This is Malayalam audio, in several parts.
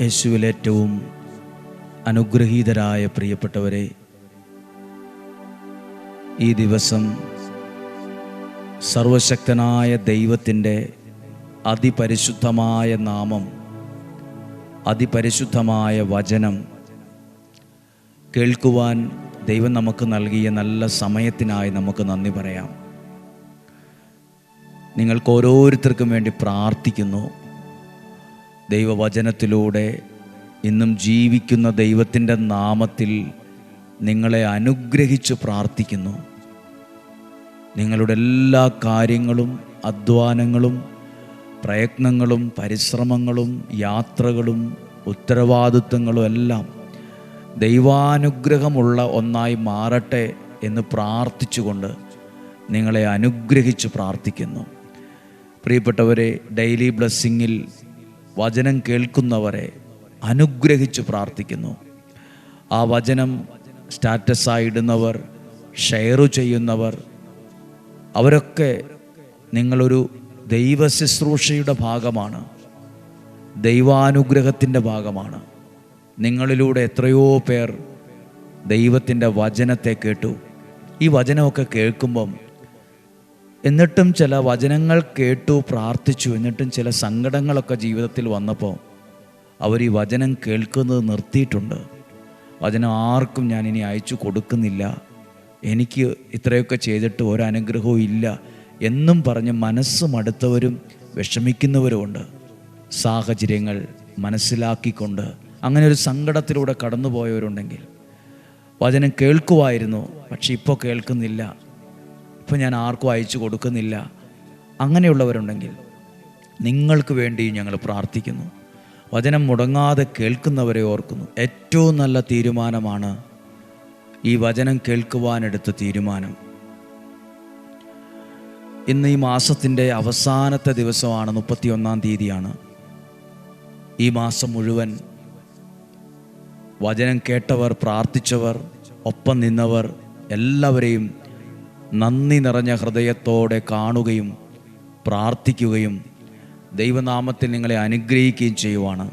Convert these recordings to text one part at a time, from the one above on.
യേശുവിൽ ഏറ്റവും അനുഗ്രഹീതരായ പ്രിയപ്പെട്ടവരെ ഈ ദിവസം സർവശക്തനായ ദൈവത്തിന്റെ അതിപരിശുദ്ധമായ നാമം അതിപരിശുദ്ധമായ വചനം കേൾക്കുവാൻ ദൈവം നമുക്ക് നൽകിയ നല്ല സമയത്തിനായി നമുക്ക് നന്ദി പറയാം. നിങ്ങൾക്ക് ഓരോരുത്തർക്കും വേണ്ടി പ്രാർത്ഥിക്കുന്നു. ദൈവവചനത്തിലൂടെ ഇന്നും ജീവിക്കുന്ന ദൈവത്തിന്റെ നാമത്തിൽ നിങ്ങളെ അനുഗ്രഹിച്ച് പ്രാർത്ഥിക്കുന്നു. നിങ്ങളുടെ എല്ലാ കാര്യങ്ങളും അധ്വാനങ്ങളും പ്രയത്നങ്ങളും പരിശ്രമങ്ങളും യാത്രകളും ഉത്തരവാദിത്വങ്ങളും എല്ലാം ദൈവാനുഗ്രഹമുള്ള ഒന്നായി മാറട്ടെ എന്ന് പ്രാർത്ഥിച്ചുകൊണ്ട് നിങ്ങളെ അനുഗ്രഹിച്ച് പ്രാർത്ഥിക്കുന്നു. പ്രിയപ്പെട്ടവരെ ഡെയിലി ബ്ലെസ്സിങ്ങിൽ വചനം കേൾക്കുന്നവരെ അനുഗ്രഹിച്ച് പ്രാർത്ഥിക്കുന്നു. ആ വചനം സ്റ്റാറ്റസായി ഇടുന്നവർ ഷെയർ ചെയ്യുന്നവർ അവരൊക്കെ നിങ്ങളൊരു ദൈവ ശുശ്രൂഷയുടെ ഭാഗമാണ്. ദൈവാനുഗ്രഹത്തിന്റെ ഭാഗമാണ്. നിങ്ങളിലൂടെ എത്രയോ പേർ ദൈവത്തിന്റെ വചനത്തെ കേട്ടു. ഈ വചനമൊക്കെ കേൾക്കുമ്പം എന്നിട്ടും ചില വചനങ്ങൾ കേട്ടു പ്രാർത്ഥിച്ചു എന്നിട്ടും ചില സങ്കടങ്ങളൊക്കെ ജീവിതത്തിൽ വന്നപ്പോൾ അവർ ഈ വചനം കേൾക്കുന്നത് നിർത്തിയിട്ടുണ്ട്. വചനം ആർക്കും ഞാൻ ഇനി അയച്ചു കൊടുക്കുന്നില്ല. എനിക്ക് ഇത്രയൊക്കെ ചെയ്തിട്ട് ഒരനുഗ്രഹവും ഇല്ല എന്നും പറഞ്ഞ് മനസ്സ് മടുത്തവരും വിഷമിക്കുന്നവരുമുണ്ട് സാഹചര്യങ്ങൾ മനസ്സിലാക്കിക്കൊണ്ട് അങ്ങനെ ഒരു സങ്കടത്തിലൂടെ കടന്നുപോയവരുണ്ടെങ്കിൽ വചനം കേൾക്കുമായിരുന്നു പക്ഷെ ഇപ്പോൾ കേൾക്കുന്നില്ല. ഇപ്പോൾ ഞാൻ ആർക്കും അയച്ചു കൊടുക്കുന്നില്ല. അങ്ങനെയുള്ളവരുണ്ടെങ്കിൽ നിങ്ങൾക്ക് വേണ്ടിയും ഞങ്ങൾ പ്രാർത്ഥിക്കുന്നു. വചനം മുടങ്ങാതെ കേൾക്കുന്നവരെ ഓർക്കുന്നു. ഏറ്റവും നല്ല തീരുമാനമാണ് ഈ വചനം കേൾക്കുവാനെടുത്ത തീരുമാനം. ഇന്ന് ഈ മാസത്തിന്റെ അവസാനത്തെ ദിവസമാണ് മുപ്പത്തിയൊന്നാം തീയതിയാണ്. ഈ മാസം മുഴുവൻ വചനം കേട്ടവർ പ്രാർത്ഥിച്ചവർ ഒപ്പം നിന്നവർ എല്ലാവരെയും നന്ദി നിറഞ്ഞ ഹൃദയത്തോടെ കാണുകയും പ്രാർത്ഥിക്കുകയും ദൈവനാമത്തിൽ നിങ്ങളെ അനുഗ്രഹിക്കുകയും ചെയ്യുവാണ്.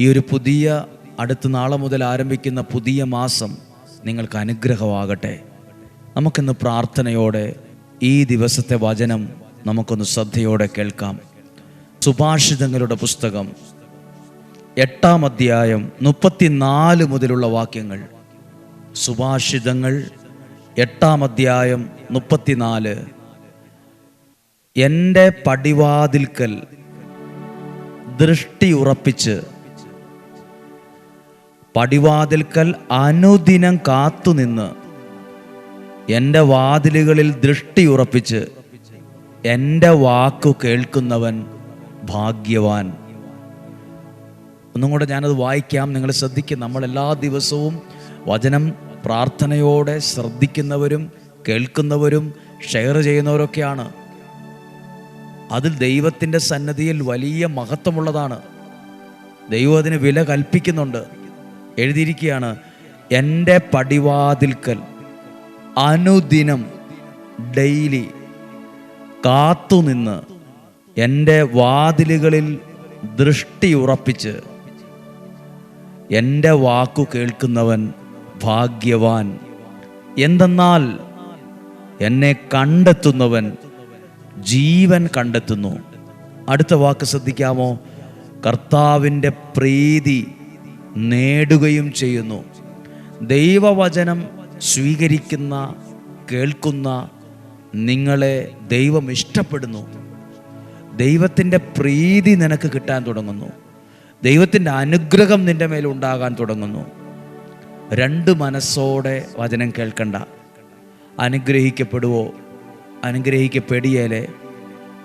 ഈ ഒരു പുതിയ അടുത്ത നാളെ മുതൽ ആരംഭിക്കുന്ന പുതിയ മാസം നിങ്ങൾക്ക് അനുഗ്രഹമാകട്ടെ. നമുക്കിന്ന് പ്രാർത്ഥനയോടെ ഈ ദിവസത്തെ വചനം നമുക്കൊന്ന് ശ്രദ്ധയോടെ കേൾക്കാം. സുഭാഷിതങ്ങളുടെ പുസ്തകം എട്ടാം അധ്യായം മുപ്പത്തിനാല് മുതലുള്ള വാക്യങ്ങൾ. സുഭാഷിതങ്ങൾ എട്ടാം അധ്യായം മുപ്പത്തിനാല്. എന്റെ പടിവാതിൽക്കൽ ദൃഷ്ടി ഉറപ്പിച്ച് പടിവാതിൽക്കൽ അനുദിനം കാത്തുനിന്ന് എന്റെ വാതിലുകളിൽ ദൃഷ്ടി ഉറപ്പിച്ച് എന്റെ വാക്കു കേൾക്കുന്നവൻ ഭാഗ്യവാൻ. ഒന്നും കൂടെ ഞാനത് വായിക്കാം. നിങ്ങൾ ശ്രദ്ധിക്കും. നമ്മൾ എല്ലാ ദിവസവും വചനം പ്രാർത്ഥനയോടെ ശ്രദ്ധിക്കുന്നവരും കേൾക്കുന്നവരും ഷെയർ ചെയ്യുന്നവരൊക്കെയാണ്. അതിൽ ദൈവത്തിന്റെ സന്നദ്ധിയിൽ വലിയ മഹത്വമുള്ളതാണ്. ദൈവം അതിന് വില കൽപ്പിക്കുന്നുണ്ട്. എഴുതിയിരിക്കുകയാണ് എന്റെ പടിവാതിൽക്കൽ അനുദിനം ഡെയിലി കാത്തുനിന്ന് എന്റെ വാതിലുകളിൽ ദൃഷ്ടി ഉറപ്പിച്ച് എന്റെ വാക്കു കേൾക്കുന്നവൻ ഭാഗ്യവാൻ. എന്തെന്നാൽ എന്നെ കണ്ടെത്തുന്നവൻ ജീവൻ കണ്ടെത്തുന്നു. അടുത്ത വാക്ക് ശ്രദ്ധിക്കാമോ? കർത്താവിന്റെ പ്രീതി നേടുകയും ചെയ്യുന്നു. ദൈവവചനം സ്വീകരിക്കുന്ന കേൾക്കുന്ന നിങ്ങളെ ദൈവം ഇഷ്ടപ്പെടുന്നു. ദൈവത്തിന്റെ പ്രീതി നിനക്ക് കിട്ടാൻ തുടങ്ങുന്നു. ദൈവത്തിന്റെ അനുഗ്രഹം നിന്റെ മേലുണ്ടാകാൻ തുടങ്ങുന്നു. രണ്ട് മനസ്സോടെ വചനം കേൾക്കണ്ട. അനുഗ്രഹിക്കപ്പെടുവോ? അനുഗ്രഹിക്കപ്പെടിയേലെ?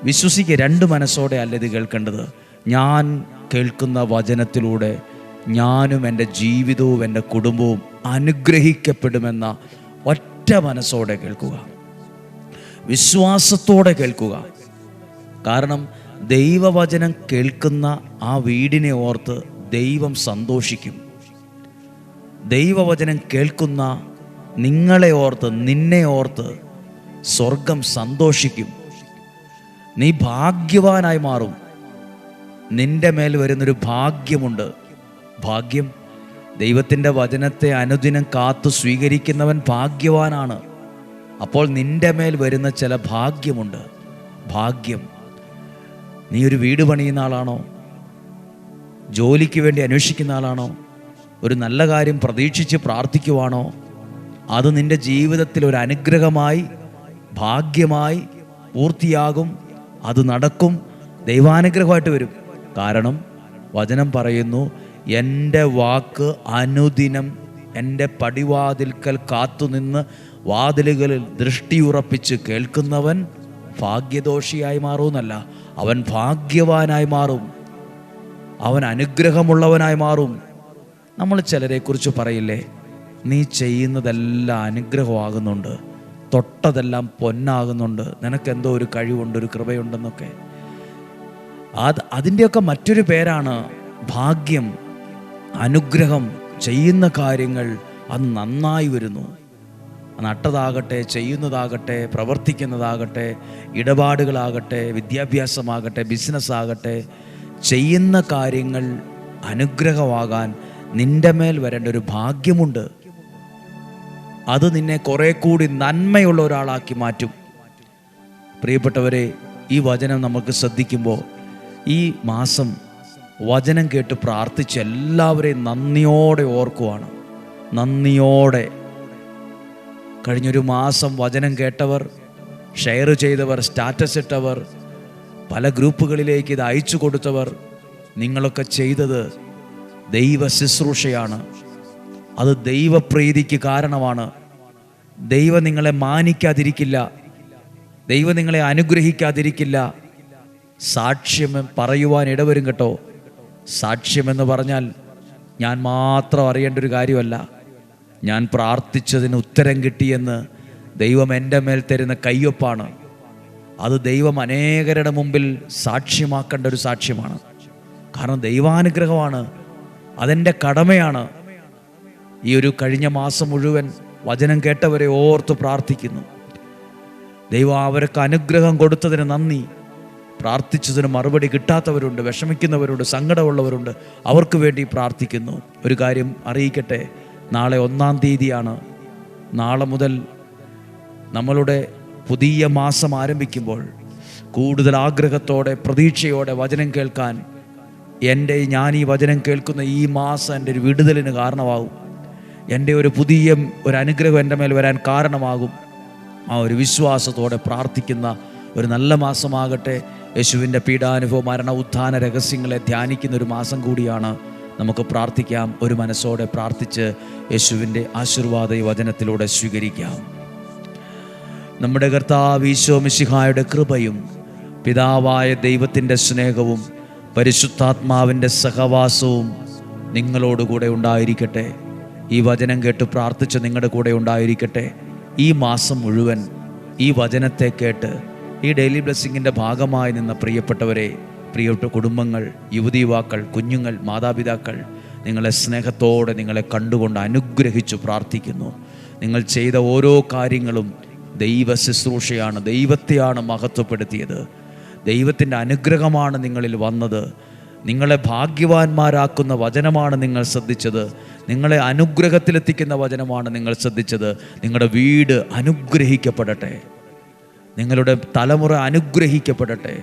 വിശ്വസിക്കുക രണ്ട് മനസ്സോടെ അല്ല ഇത് കേൾക്കേണ്ടത്. ഞാൻ കേൾക്കുന്ന വചനത്തിലൂടെ ഞാനും എന്റെ ജീവിതവും എന്റെ കുടുംബവും അനുഗ്രഹിക്കപ്പെടുമെന്ന ഒറ്റ മനസ്സോടെ കേൾക്കുക. വിശ്വാസത്തോടെ കേൾക്കുക. കാരണം ദൈവവചനം കേൾക്കുന്ന ആ വീടിനെ ഓർത്ത് ദൈവം സന്തോഷിക്കും. ദൈവവചനം കേൾക്കുന്ന നിങ്ങളെ ഓർത്ത് നിന്നെ ഓർത്ത് സ്വർഗം സന്തോഷിക്കും. നീ ഭാഗ്യവാനായി മാറും. നിന്റെ മേൽ വരുന്നൊരു ഭാഗ്യമുണ്ട്. ഭാഗ്യം ദൈവത്തിന്റെ വചനത്തെ അനുദിനം കാത്തു സ്വീകരിക്കുന്നവൻ ഭാഗ്യവാനാണ്. അപ്പോൾ നിന്റെ മേൽ വരുന്ന ചില ഭാഗ്യമുണ്ട്. ഭാഗ്യം. നീ ഒരു വീട് പണിയുന്ന ആളാണോ? ജോലിക്ക് വേണ്ടി അന്വേഷിക്കുന്ന ആളാണോ? ഒരു നല്ല കാര്യം പ്രതീക്ഷിച്ച് പ്രാർത്ഥിക്കുവാണോ? അത് നിന്റെ ജീവിതത്തിൽ ഒരു അനുഗ്രഹമായി ഭാഗ്യമായി പൂർത്തിയാകും. അത് നടക്കും. ദൈവാനുഗ്രഹമായിട്ട് വരും. കാരണം വചനം പറയുന്നു എന്റെ വാക്ക് അനുദിനം എന്റെ പടിവാതിൽക്കൽ കാത്തുനിന്ന് വാതിലുകളിൽ ദൃഷ്ടിയുറപ്പിച്ച് കേൾക്കുന്നവൻ ഭാഗ്യദോഷിയായി മാറുമെന്നല്ല അവൻ ഭാഗ്യവാനായി മാറും. അവൻ അനുഗ്രഹമുള്ളവനായി മാറും. നമ്മൾ ചിലരെക്കുറിച്ച് പറയില്ലേ? നീ ചെയ്യുന്നതെല്ലാം അനുഗ്രഹമാകുന്നുണ്ട്. തൊട്ടതെല്ലാം പൊന്നാകുന്നുണ്ട്. നിനക്ക് എന്തോ ഒരു കഴിവുണ്ട് ഒരു കൃപയുണ്ടെന്നൊക്കെ. അത് അതിന്റെയൊക്കെ മറ്റൊരു പേരാണ് ഭാഗ്യം. അനുഗ്രഹം ചെയ്യുന്ന കാര്യങ്ങൾ അത് നന്നായി വരുന്നു. നട്ടതാകട്ടെ ചെയ്യുന്നതാകട്ടെ പ്രവർത്തിക്കുന്നതാകട്ടെ ഇടപാടുകളാകട്ടെ വിദ്യാഭ്യാസമാകട്ടെ ബിസിനസ്സാകട്ടെ ചെയ്യുന്ന കാര്യങ്ങൾ അനുഗ്രഹമാകാൻ നിന്റെ മേൽ വരേണ്ട ഒരു ഭാഗ്യമുണ്ട്. അത് നിന്നെ കുറെ കൂടി നന്മയുള്ള ഒരാളാക്കി മാറ്റും. പ്രിയപ്പെട്ടവരെ ഈ വചനം നമുക്ക് ശ്രദ്ധിക്കുമ്പോൾ ഈ മാസം വചനം കേട്ട് പ്രാർത്ഥിച്ച് എല്ലാവരെയും നന്ദിയോടെ ഓർക്കുവാണ്. നന്ദിയോടെ. കഴിഞ്ഞൊരു മാസം വചനം കേട്ടവർ ഷെയർ ചെയ്തവർ സ്റ്റാറ്റസ് ഇട്ടവർ പല ഗ്രൂപ്പുകളിലേക്ക് ഇത് അയച്ചു കൊടുത്തവർ നിങ്ങളൊക്കെ ചെയ്തത് ദൈവ ശുശ്രൂഷയാണ്. അത് ദൈവപ്രീതിക്ക് കാരണമാണ്. ദൈവം നിങ്ങളെ മാനിക്കാതിരിക്കില്ല. ദൈവം നിങ്ങളെ അനുഗ്രഹിക്കാതിരിക്കില്ല. സാക്ഷ്യം പറയുവാൻ ഇടവരും കേട്ടോ. സാക്ഷ്യമെന്ന് പറഞ്ഞാൽ ഞാൻ മാത്രം അറിയേണ്ട ഒരു കാര്യമല്ല. ഞാൻ പ്രാർത്ഥിച്ചതിന് ഉത്തരം കിട്ടിയെന്ന് ദൈവം എന്റെ മേൽ തരുന്ന കയ്യൊപ്പാണ്. അത് ദൈവം അനേകരുടെ മുമ്പിൽ സാക്ഷ്യമാക്കേണ്ട ഒരു സാക്ഷ്യമാണ്. കാരണം ദൈവാനുഗ്രഹമാണ്. അതെന്റെ കടമയാണ്. ഈ ഒരു കഴിഞ്ഞ മാസം മുഴുവൻ വചനം കേട്ടവരെ ഓർത്ത് പ്രാർത്ഥിക്കുന്നു. ദൈവം അവർക്ക് അനുഗ്രഹം കൊടുത്തതിന് നന്ദി. പ്രാർത്ഥിച്ചതിന് മറുപടി കിട്ടാത്തവരുണ്ട് വിഷമിക്കുന്നവരുണ്ട് സങ്കടമുള്ളവരുണ്ട്. അവർക്ക് വേണ്ടി പ്രാർത്ഥിക്കുന്നു. ഒരു കാര്യം അറിയിക്കട്ടെ നാളെ ഒന്നാം തീയതിയാണ്. നാളെ മുതൽ നമ്മളുടെ പുതിയ മാസം ആരംഭിക്കുമ്പോൾ കൂടുതൽ ആഗ്രഹത്തോടെ പ്രതീക്ഷയോടെ വചനം കേൾക്കാൻ എന്റെ ഞാൻ ഈ വചനം കേൾക്കുന്ന ഈ മാസം എന്റെ ഒരു വിടുതലിന് കാരണമാകും. എന്റെ ഒരു പുതിയ ഒരു അനുഗ്രഹം എന്റെ മേൽ വരാൻ കാരണമാകും. ആ ഒരു വിശ്വാസത്തോടെ പ്രാർത്ഥിക്കുന്ന ഒരു നല്ല മാസമാകട്ടെ. യേശുവിന്റെ പീഡാനുഭവ മരണ ഉത്ഥാന രഹസ്യങ്ങളെ ധ്യാനിക്കുന്ന ഒരു മാസം കൂടിയാണ് നമുക്ക് പ്രാർത്ഥിക്കാം. ഒരു മനസ്സോടെ പ്രാർത്ഥിച്ച് യേശുവിന്റെ ആശീർവാദ ഈ വചനത്തിലൂടെ സ്വീകരിക്കാം. നമ്മുടെ കർത്താവ് ഈശോ മിശിഹായുടെ കൃപയും പിതാവായ ദൈവത്തിന്റെ സ്നേഹവും പരിശുദ്ധാത്മാവിന്റെ സഹവാസവും നിങ്ങളോടുകൂടെ ഉണ്ടായിരിക്കട്ടെ. ഈ വചനം കേട്ട് പ്രാർത്ഥിച്ച് നിങ്ങളുടെ കൂടെ ഉണ്ടായിരിക്കട്ടെ. ഈ മാസം മുഴുവൻ ഈ വചനത്തെ കേട്ട് ഈ ഡെയിലി ബ്ലെസ്സിങ്ങിന്റെ ഭാഗമായി നിന്ന പ്രിയപ്പെട്ടവരെ പ്രിയപ്പെട്ട കുടുംബങ്ങൾ യുവതി യുവാക്കൾ കുഞ്ഞുങ്ങൾ മാതാപിതാക്കൾ നിങ്ങളെ സ്നേഹത്തോടെ നിങ്ങളെ കണ്ടുകൊണ്ട് അനുഗ്രഹിച്ചു പ്രാർത്ഥിക്കുന്നു. നിങ്ങൾ ചെയ്ത ഓരോ കാര്യങ്ങളും ദൈവ ശുശ്രൂഷയാണ് ദൈവത്തെയാണ് മഹത്വപ്പെടുത്തിയത്. ദൈവത്തിന്റെ അനുഗ്രഹമാണ് നിങ്ങളിൽ വന്നത്. നിങ്ങളെ ഭാഗ്യവാന്മാരാക്കുന്ന വചനമാണ് നിങ്ങൾ ശ്രദ്ധിച്ചത്. നിങ്ങളെ അനുഗ്രഹത്തിലെത്തിക്കുന്ന വചനമാണ് നിങ്ങൾ ശ്രദ്ധിച്ചത്. നിങ്ങളുടെ വീട് അനുഗ്രഹിക്കപ്പെടട്ടെ. നിങ്ങളുടെ തലമുറ അനുഗ്രഹിക്കപ്പെടട്ടെ.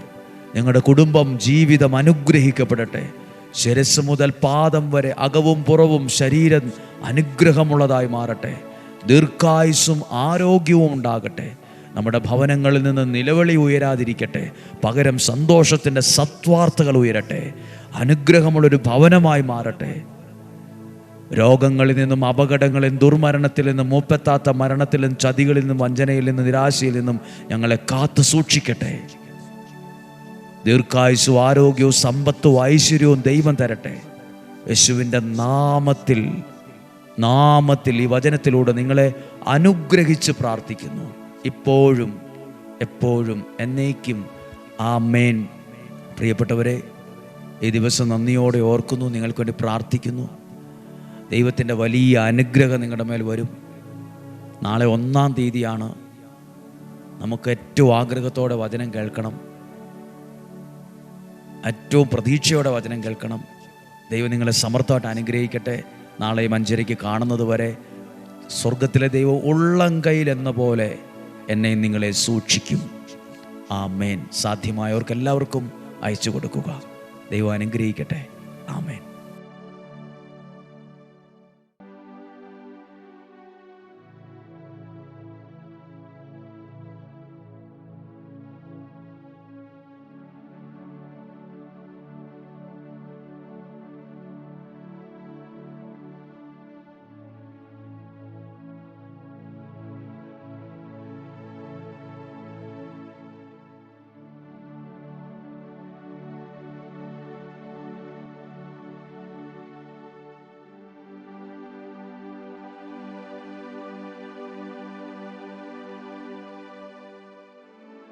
നിങ്ങളുടെ കുടുംബം ജീവിതം അനുഗ്രഹിക്കപ്പെടട്ടെ. ശിരസ് മുതൽ പാദം വരെ അകവും പുറവും ശരീരം അനുഗ്രഹമുള്ളതായി മാറട്ടെ. ദീർഘായുസ്സും ആരോഗ്യവും ഉണ്ടാകട്ടെ. നമ്മുടെ ഭവനങ്ങളിൽ നിന്ന് നിലവിളി ഉയരാതിരിക്കട്ടെ. പകരം സന്തോഷത്തിന്റെ സത്വാർത്ഥകൾ ഉയരട്ടെ. അനുഗ്രഹമുള്ളൊരു ഭവനമായി മാറട്ടെ. രോഗങ്ങളിൽ നിന്നും അപകടങ്ങളിൽ ദുർമരണത്തിൽ നിന്നും മൂപ്പെത്താത്ത മരണത്തിൽ നിന്നും ചതികളിൽ നിന്നും വഞ്ചനയിൽ നിന്നും നിരാശയിൽ നിന്നും ഞങ്ങളെ കാത്തു സൂക്ഷിക്കട്ടെ. ദീർഘായുസും ആരോഗ്യവും സമ്പത്തും ഐശ്വര്യവും ദൈവം തരട്ടെ. യേശുവിന്റെ നാമത്തിൽ നാമത്തിൽ ഈ വചനത്തിലൂടെ നിങ്ങളെ അനുഗ്രഹിച്ച് പ്രാർത്ഥിക്കുന്നു. ഇപ്പോഴും എപ്പോഴും എന്നേക്കും ആ മേൻ പ്രിയപ്പെട്ടവരെ ഈ ദിവസം നന്ദിയോടെ ഓർക്കുന്നു നിങ്ങൾക്ക് വേണ്ടി പ്രാർത്ഥിക്കുന്നു. ദൈവത്തിന്റെ വലിയ അനുഗ്രഹം നിങ്ങളുടെ മേൽ വരും. നാളെ ഒന്നാം തീയതിയാണ്. നമുക്ക് ഏറ്റവും ആഗ്രഹത്തോടെ വചനം കേൾക്കണം. ഏറ്റവും പ്രതീക്ഷയോടെ വചനം കേൾക്കണം. ദൈവം നിങ്ങളെ സമർത്ഥമായിട്ട് അനുഗ്രഹിക്കട്ടെ. നാളെ മഞ്ചരിക്ക് കാണുന്നത് വരെ സ്വർഗത്തിലെ ദൈവം ഉള്ളം കയ്യിൽ എന്ന പോലെ എന്നെയും നിങ്ങളെ സൂക്ഷിക്കും. ആ മേൻ സാധ്യമായവർക്കെല്ലാവർക്കും അയച്ചു കൊടുക്കുക ദൈവം അനുഗ്രഹിക്കട്ടെ. ആമേൻ.